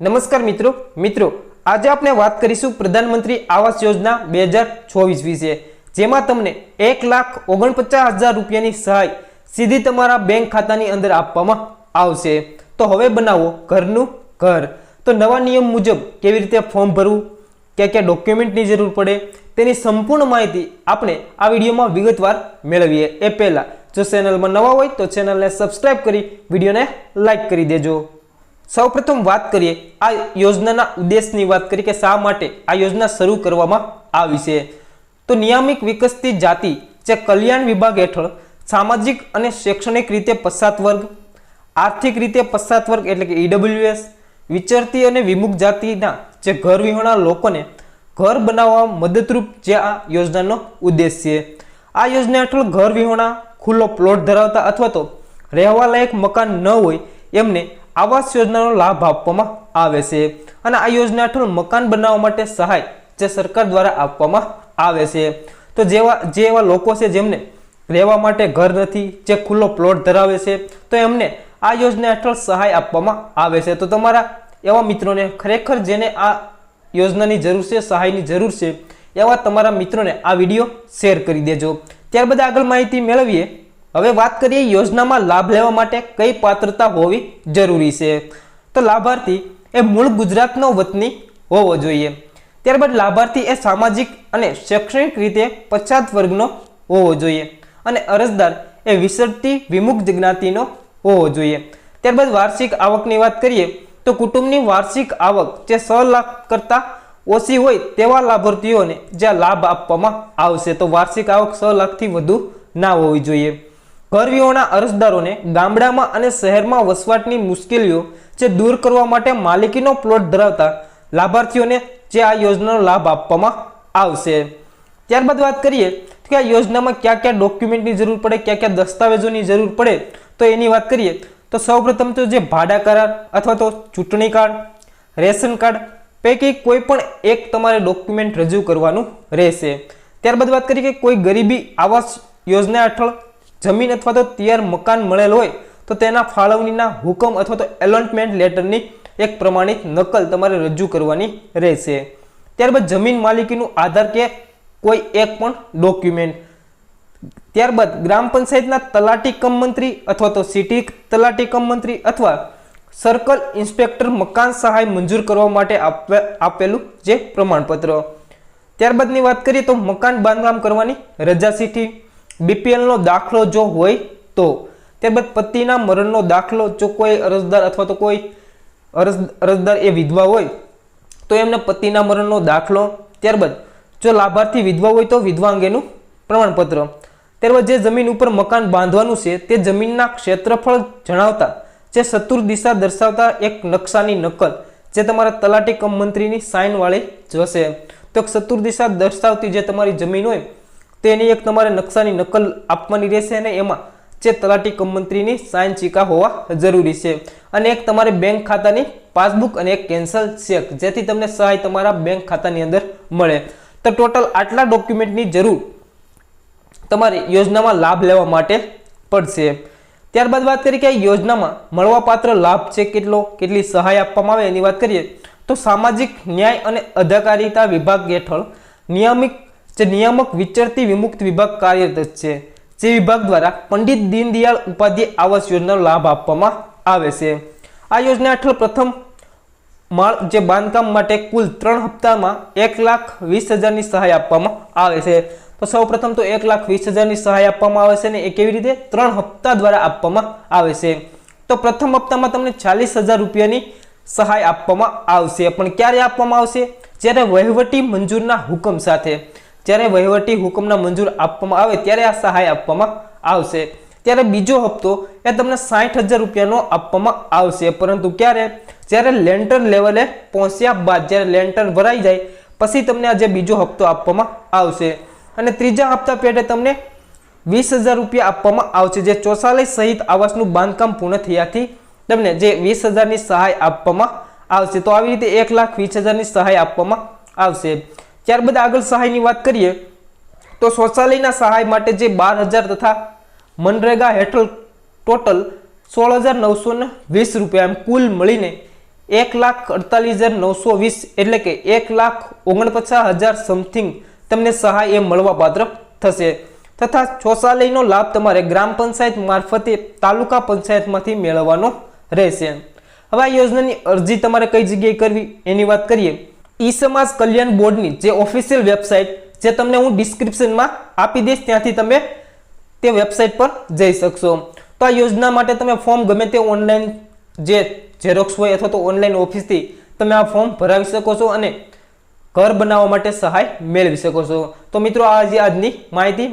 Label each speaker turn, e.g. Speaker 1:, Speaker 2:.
Speaker 1: નમસ્કાર મિત્રો. મિત્રો, આજે આપણે વાત કરીશું પ્રધાનમંત્રી આવાસ યોજના બે હજાર ચોવીસ વિશે, જેમાં તમને એક લાખ ઓગણપચાસ હજાર રૂપિયાની સહાય સીધી તમારા બેંક ખાતાની અંદર આપવામાં આવશે. તો હવે બનાવો ઘરનું ઘર. તો નવા નિયમ મુજબ કેવી રીતે ફોર્મ ભરવું, ક્યાં ક્યાં ડોક્યુમેન્ટની જરૂર પડે, તેની સંપૂર્ણ માહિતી આપણે આ વિડીયોમાં વિગતવાર મેળવીએ. એ પહેલાં જો ચેનલમાં નવા હોય તો ચેનલને સબસ્ક્રાઈબ કરી વિડીયોને લાઈક કરી દેજો. સૌપ્રથમ વાત કરીએ આ યોજનાના ઉદ્દેશની વાત કરીએ કે શા માટે આ યોજના શરૂ કરવામાં આવી છે. તો નિયામિક વિકસતી જાતિ જે કલ્યાણ વિભાગ હેઠળ સામાજિક અને શૈક્ષણિક રીતે પશ્ચાત વર્ગ, આર્થિક રીતે પશ્ચાત વર્ગ એટલે કે ઈડબ્લ્યુએસ વિચરતી અને વિમુખ જાતિના જે ઘર વિહોણા લોકોને ઘર બનાવવા મદદરૂપ જે આ યોજનાનો ઉદ્દેશ છે. આ યોજના હેઠળ ઘર વિહોણા, ખુલ્લો પ્લોટ ધરાવતા અથવા તો રહેવાલાયક મકાન ન હોય એમને આવાસ યોજનાનો લાભ આપવામાં આવે છે અને આ યોજના હેઠળ મકાન બનાવવા માટે સહાય જે સરકાર દ્વારા આપવામાં આવે છે. તો જેવા, જે એવા લોકો છે જેમને રહેવા માટે ઘર નથી, જે ખુલ્લો પ્લોટ ધરાવે છે, તો એમને આ યોજના હેઠળ સહાય આપવામાં આવે છે. તો તમારા એવા મિત્રોને ખરેખર જેને આ યોજનાની જરૂર છે, સહાયની જરૂર છે, એવા તમારા મિત્રોને આ વીડિયો શેર કરી દેજો. ત્યારબાદ આગળ માહિતી મેળવીએ. હવે વાત કરીએ યોજનામાં લાભ લેવા માટે કઈ પાત્રતા હોવી જરૂરી છે? તો લાભાર્થી એ મૂળ ગુજરાતનો વતની હોવો જોઈએ. ત્યારબાદ લાભાર્થી એ સામાજિક અને શૈક્ષણિક રીતે પછાત વર્ગનો હોવો જોઈએ અને અરજદાર એ વિસરતી, વિમુખ જ્ઞાતિનો હોવો જોઈએ. ત્યારબાદ વાર્ષિક આવકની વાત કરીએ તો કુટુંબની વાર્ષિક આવક જે છ લાખ કરતાં ઓછી હોય તેવા લાભાર્થીઓને જ્યાં લાભ આપવામાં આવશે તો વાર્ષિક આવક છ લાખથી વધુ ના હોવી જોઈએ. વિહોણા અરજદારોને ગામડામાં અને શહેરમાં વસવાટની મુશ્કેલીઓ જે દૂર કરવા માટે માલિકીનો પ્લોટ ધરાવતા લાભાર્થીઓને જે આ યોજનાનો લાભ આપવામાં આવશે. ત્યારબાદ વાત કરીએ તો કે આ યોજનામાં કયા કયા ડોક્યુમેન્ટની જરૂર પડે, કયા કયા દસ્તાવેજોની જરૂર પડે, તો એની વાત કરીએ તો સૌપ્રથમ તો જે ભાડા કરાર અથવા તો ચૂંટણી કાર્ડ, રેશન કાર્ડ પૈકી કોઈ પણ એક તમારે ડોક્યુમેન્ટ રજૂ કરવાનું રહેશે. ત્યારબાદ વાત કરીએ કે કોઈ ગરીબી આવાસ યોજના હેઠળ જમીન અથવા તો તૈયાર મકાન મળેલ હોય, તો તેના ફાળવણીના હુકમ અથવા તો એલોન્ટમેન્ટ લેટરની એક પ્રમાણિત નકલ તમારે રજૂ કરવાની રહેશે. ત્યારબાદ જમીન માલિકીનું આધાર કે કોઈ એક પણ ડોક્યુમેન્ટ ત્યારબાદ ગ્રામ પંચાયતના તલાટી કમ મંત્રી અથવા તો સિટી તલાટી કમ મંત્રી અથવા સર્કલ ઇન્સ્પેક્ટર મકાન સહાય મંજૂર કરવા માટે આપે- આપેલું જે પ્રમાણપત્ર. ત્યારબાદની વાત કરીએ તો મકાન બાંધકામ કરવાની રજા ચીઠ્ઠી બીપીએલનો દાખલો જો હોય તો, ત્યારબાદ પતિના મરણનો દાખલો જો કોઈ અરજદાર અથવા તો કોઈ અરજ, અરજદાર એ વિધવા હોય, તો એમને પતિના મરણનો દાખલો, ત્યારબાદ જો લાભાર્થી વિધવા હોય તો વિધવા અંગેનું પ્રમાણપત્ર. ત્યારબાદ જે જમીન ઉપર મકાન બાંધવાનું છે, તે જમીનના ક્ષેત્રફળ જણાવતા, જે ચતુર દિશા દર્શાવતા એક નકશાની નકલ, જે તમારા તલાટી કમ મંત્રીની સાઇન વાળી જશે તો ચતુર દિશા દર્શાવતી જે તમારી જમીન હોય તેની એક તમારે નકશાની નકલ આપવાની રહેશે અને એમાં જે તલાટી કમ મંત્રીની સાઇન ચીકા હોવા જરૂરી છે. અને એક તમારે બેંક ખાતાની પાસબુક અને એક કેન્સલ ચેક, જેથી તમને સહાય તમારા બેંક ખાતાની અંદર મળે. તો ટોટલ આટલા ડોક્યુમેન્ટની જરૂર તમારે યોજનામાં લાભ લેવા માટે પડશે. ત્યારબાદ વાત કરીએ કે આ યોજનામાં મળવાપાત્ર લાભ છે કેટલો, કેટલી સહાય આપવામાં આવે એની વાત કરીએ, તો સામાજિક ન્યાય અને અધિકારીતા વિભાગ હેઠળ નિયમિત જે નિયામક વિચરતી વિમુક્ત વિભાગ કાર્યરત છે. જે વિભાગ દ્વારા પંડિત દીનદયાળ ઉપાધ્યાય આવાસ યોજનાનો લાભ આપવામાં આવે છે. આ યોજના હેઠળ પ્રથમ માળ જે બાંધકામ માટે કુલ ત્રણ હપ્તામાં એક લાખ વીસ હજારની સહાય આપવામાં આવે છે. તો સૌ પ્રથમ તો એક લાખ વીસ હજારની સહાય આપવામાં આવે છે ને એ કેવી રીતે? ત્રણ હપ્તા દ્વારા આપવામાં આવે છે. તો પ્રથમ હપ્તામાં તમને ચાલીસ હજાર રૂપિયાની સહાય આપવામાં આવશે. પણ ક્યારે આપવામાં આવશે? જ્યારે વહીવટી મંજૂરના હુકમ સાથે. જ્યારે વહીવટી હુકમના મંજૂર આપવામાં આવે ત્યારે આ સહાય આપવામાં આવશે. ત્યારે બીજો હપ્તો એ તમને સાઠ હજાર રૂપિયાનો આપવામાં આવશે. પરંતુ ક્યારે? જ્યારે લેન્ટર લેવલે પહોંચ્યા બાદ, જ્યારે લેન્ટર ભરાઈ જાય, પછી તમને આ જે બીજો હપ્તો આપવામાં આવશે. અને ત્રીજા હપ્તા પેટે તમને વીસ હજાર રૂપિયા આપવામાં આવશે, જે ચોસાલય સહિત આવાસનું બાંધકામ પૂર્ણ થયાથી તમને જે વીસ હજારની સહાય આપવામાં આવશે. તો આવી રીતે એક લાખ વીસ હજારની સહાય આપવામાં આવશે. ત્યારબાદ આગળ સહાયની વાત કરીએ, તો શૌચાલયના સહાય માટે જે બાર હજાર તથા મનરેગા હેઠળ ટોટલ સોળ હજાર નવસો વીસ રૂપિયા એમ કુલ મળીને એક લાખ અડતાલીસ હજાર નવસો વીસ એટલે કે એક લાખ ઓગણપચાસ હજાર સમથિંગ તમને સહાય એ મળવા પાત્ર થશે. તથા શૌચાલયનો લાભ તમારે ગ્રામ પંચાયત મારફતે તાલુકા પંચાયતમાંથી મેળવવાનો રહેશે. હવે આ યોજનાની અરજી તમારે કઈ જગ્યાએ કરવી એની વાત કરીએ ઈ સમાજ કલ્યાણ બોર્ડની જે ઓફિશિયલ વેબસાઇટ જે તમને હું ડિસ્ક્રિપ્શનમાં આપી દઈશ, ત્યાંથી તમે તે વેબસાઇટ પર જઈ શકશો. તો આ યોજના માટે તમે ફોર્મ ગમે તે ઓનલાઈન જે ઝેરોક્સ હોય અથવા તો ઓનલાઈન ઓફિસથી તમે આ ફોર્મ ભરાવી શકો છો અને ઘર બનાવવા માટે સહાય મેળવી શકો છો. તો મિત્રો, આ જે આજની માહિતી